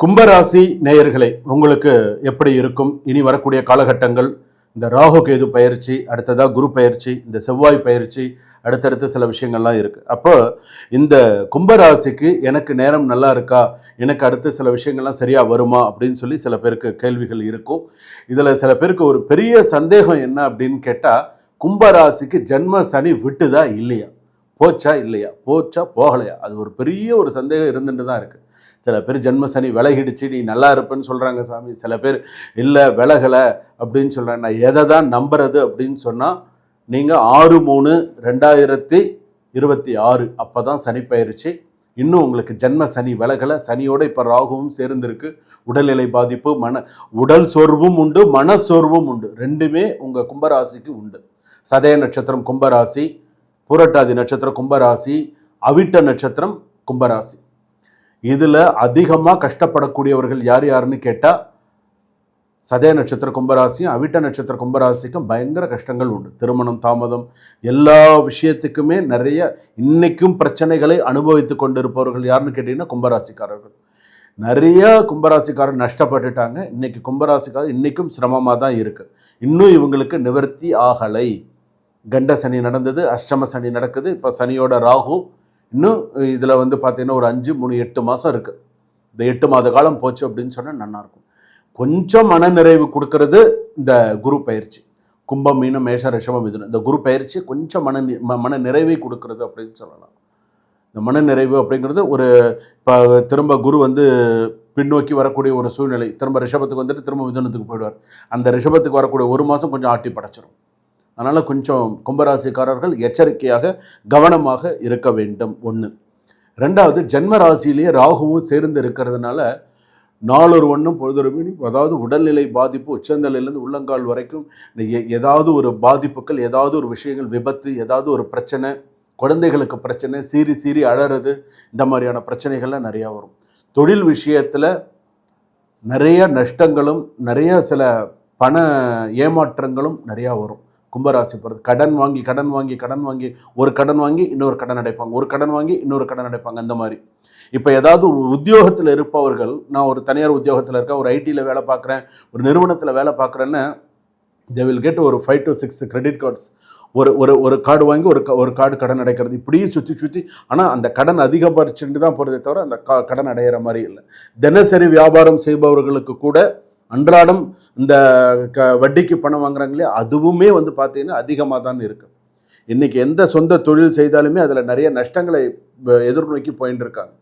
கும்பராசி நேயர்களே உங்களுக்கு எப்படி இருக்கும்? இனி வரக்கூடிய காலகட்டங்கள் இந்த ராகு கேது பயிற்சி அடுத்ததாக குரு பயிற்சி இந்த செவ்வாய் பயிற்சி அடுத்தடுத்து சில விஷயங்கள்லாம் இருக்குது அப்போ இந்த கும்பராசிக்கு எனக்கு நேரம் நல்லா இருக்கா? எனக்கு அடுத்த சில விஷயங்கள்லாம் சரியாக வருமா? அப்படின்னு சொல்லி சில பேருக்கு கேள்விகள் இருக்கும். இதில் சில பேருக்கு ஒரு பெரிய சந்தேகம் என்ன அப்படின்னு கேட்டால் கும்பராசிக்கு ஜென்ம சனி விட்டுதா இல்லையா? போச்சா இல்லையா? போச்சா போகலையா? அது ஒரு பெரிய ஒரு சந்தேகம் இருந்துட்டு தான் இருக்குது சில பேர் ஜென்ம சனி விலகிடுச்சு நீ நல்லா இருப்பேன்னு சொல்கிறாங்க சாமி. சில பேர் இல்லை விலகலை அப்படின்னு சொல்கிறேன் நான் எதை தான் நம்புறது அப்படின்னு சொன்னால் நீங்கள் ஆறு மூணு ரெண்டாயிரத்தி இருபத்தி ஆறு அப்போ தான் சனி பயிற்சி. இன்னும் உங்களுக்கு ஜென்ம சனி விலகலை. சனியோட இப்போ ராகுவும் சேர்ந்துருக்கு. உடல்நிலை பாதிப்பு மன உடல் சோர்வும் உண்டு மன சோர்வும் உண்டு. ரெண்டுமே உங்கள் கும்பராசிக்கு உண்டு. சதய நட்சத்திரம் கும்பராசி பூரட்டாதி நட்சத்திரம் கும்பராசி அவிட்ட நட்சத்திரம் கும்பராசி. இதில் அதிகமாக கஷ்டப்படக்கூடியவர்கள் யார் யாருன்னு கேட்டால் சதய நட்சத்திர கும்பராசியும் அவிட்ட நட்சத்திர கும்பராசிக்கும் பயங்கர கஷ்டங்கள் உண்டு. திருமணம் தாமதம் எல்லா விஷயத்துக்குமே நிறைய இன்றைக்கும் பிரச்சனைகளை அனுபவித்து கொண்டிருப்பவர்கள் யாருன்னு கேட்டிங்கன்னா கும்பராசிக்காரர்கள். நிறைய கும்பராசிக்காரர் நஷ்டப்பட்டுட்டாங்க. இன்னைக்கு கும்பராசிக்காரர் இன்றைக்கும் சிரமமாக தான் இருக்குது இன்னும் இவங்களுக்கு நிவர்த்தி ஆகலை. கண்ட சனி நடந்தது அஷ்டம சனி நடக்குது. இப்போ சனியோட ராகு இன்னும் இதில் வந்து பார்த்தீங்கன்னா ஒரு அஞ்சு மூணு எட்டு மாதம் இருக்குது இந்த எட்டு மாத காலம் போச்சு அப்படின்னு சொன்னால் நல்லாயிருக்கும் கொஞ்சம் மனநிறைவு கொடுக்கறது இந்த குரு பயிற்சி. கும்பம் மீனம் மேஷ ரிஷமம் மிதுனம். இந்த குரு பயிற்சி கொஞ்சம் மன ம- மன நிறைவை கொடுக்கறது அப்படின்னு சொல்லலாம். இந்த மன நிறைவு அப்படிங்கிறது ஒரு இப்போ திரும்ப குரு வந்து பின்னோக்கி வரக்கூடிய ஒரு சூழ்நிலை. திரும்ப ரிஷபத்துக்கு வந்துட்டு திரும்ப மிதுனத்துக்கு போயிடுவார். அந்த ரிஷபத்துக்கு வரக்கூடிய ஒரு மாதம் கொஞ்சம் ஆட்டி படைச்சிரும். அதனால் கொஞ்சம் கும்பராசிக்காரர்கள் எச்சரிக்கையாக கவனமாக இருக்க வேண்டும். ஒன்று ரெண்டாவது ஜென்ம ராசியிலேயே ராகுவும் சேர்ந்து இருக்கிறதுனால நாளொரு ஒன்றும் பொழுதொரு மீனும் அதாவது உடல்நிலை பாதிப்பு உச்சந்தலையிலேருந்து உள்ளங்கால் வரைக்கும் எ- ஏதாவது ஒரு பாதிப்புகள் ஏதாவது ஒரு விஷயங்கள் விபத்து ஏதாவது ஒரு பிரச்சனை குழந்தைகளுக்கு பிரச்சனை சீறி சீறி அழறது இந்த மாதிரியான பிரச்சனைகள்லாம் நிறையா வரும். தொழில் விஷயத்தில் நிறைய நஷ்டங்களும் நிறைய சில பண ஏமாற்றங்களும் நிறையா வரும். கும்பராசி பிறகு கடன் வாங்கி கடன் வாங்கி கடன் வாங்கி ஒரு கடன் வாங்கி இன்னொரு கடன் அடைப்பாங்க. ஒரு கடன் வாங்கி இன்னொரு கடன் அடைப்பாங்க அந்த மாதிரி. இப்போ ஏதாவது ஒரு உத்தியோகத்தில் இருப்பவர்கள் நான் ஒரு தனியார் உத்தியோகத்தில் இருக்கேன் ஒரு ஐடியில் வேலை பார்க்குறேன் ஒரு நிறுவனத்தில் வேலை பார்க்குறேன்னு தே வில் கெட் ஒரு five to six credit cards ஒரு ஒரு ஒரு கார்டு வாங்கி ஒரு க- ஒரு கார்டு கடன் அடைக்கிறது. இப்படியே சுற்றி சுற்றி ஆனால் அந்த கடன் அதிகபரிச்சுட்டு தான் போகிறதே தவிர அந்த க கடன் அடையிற மாதிரி இல்லை. தினசரி வியாபாரம் செய்பவர்களுக்கு கூட அன்றாடம் இந்த க வட்டிக்கு பணம் வாங்குறாங்களே அதுவுமே வந்து பார்த்தீங்கன்னா அதிகமாக தான் இருக்கு. இன்னைக்கு எந்த சொந்த தொழில் செய்தாலுமே அதில் நிறைய நஷ்டங்களை எதிர்நோக்கி போயின்னு இருக்காங்க.